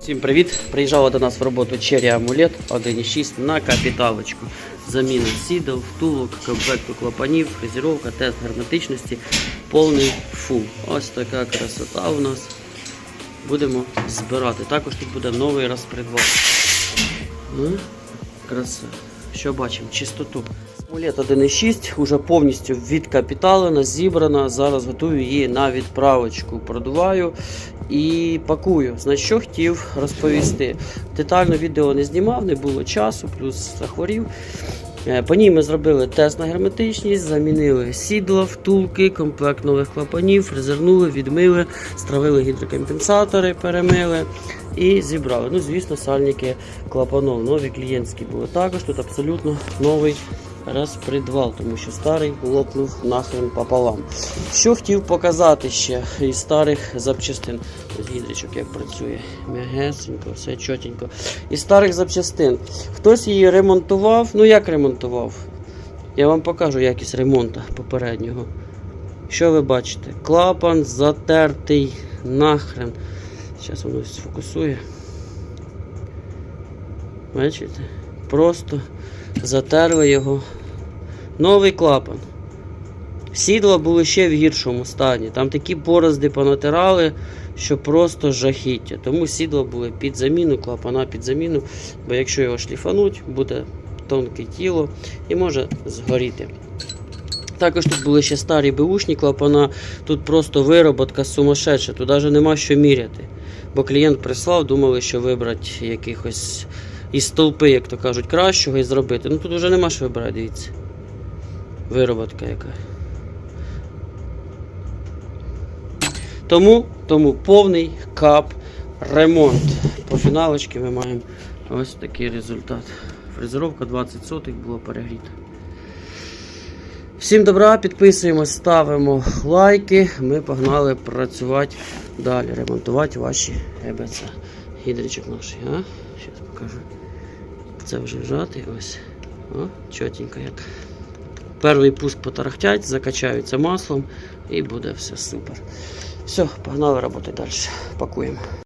Всім привіт! Приїжджала до нас в роботу Cherry Amulet 1.6 на капіталочку. Заміна сідел, втулок, комплекту клапанів, фрезеровка, тест герметичності, повний фул. Ось така красота у нас. Будемо збирати. Також тут буде новий розпредвал. Краса. Що бачимо? Чистоту. Амулет 1.6 вже повністю відкапіталена, зібрана. Зараз готую її на відправочку. Продуваю і пакую. Значить, що хотів розповісти. Детально відео не знімав, не було часу, плюс захворів. Е, По ній ми зробили тест на герметичність, замінили сідла, втулки, комплект нових клапанів, фрезернули, відмили, стравили гідрокомпенсатори, перемили і зібрали. Ну, звісно, сальники клапанов. Нові клієнтські були. Також тут абсолютно новий розпредвал, тому що старий лопнув нахрен пополам. Що хотів показати ще із старих запчастин. Ось гідричок як працює. М'ягесенько, все чотенько. Із старих запчастин. Хтось її ремонтував. Ну як ремонтував? Я вам покажу якість ремонту попереднього. Що ви бачите? Клапан затертий нахрен. Зараз воно сфокусує. Бачите? Просто затерли його. Новий клапан. Сідла були ще в гіршому стані. Там такі борозди понатирали, що просто жахіття. Тому сідла були під заміну, клапана під заміну, бо якщо його шліфануть, буде тонке тіло і може згоріти. Також тут були ще старі беушні клапана, тут просто вироботка сумасшедша, тут навіть нема що міряти. Бо клієнт прислав, думали, що вибрати якихось із стовпи, як то кажуть, кращого і зробити. Ну тут вже нема що вибирати, дивіться. Вироботка яка. Тому, тому повний кап ремонт. По фіналочці ми маємо ось такий результат. Фрезеровка 20 сотих була перегріта. Всім добра, підписуємось, ставимо лайки. Ми погнали працювати далі, ремонтувати ваші ЕБЦ. Гідричок наш. А? Зараз покажу. Це вже вжати. Ось. О, чотенько як. Перший пуск потарахтять, закачаються маслом і буде все супер. Все, погнали працювати далі. Пакуємо.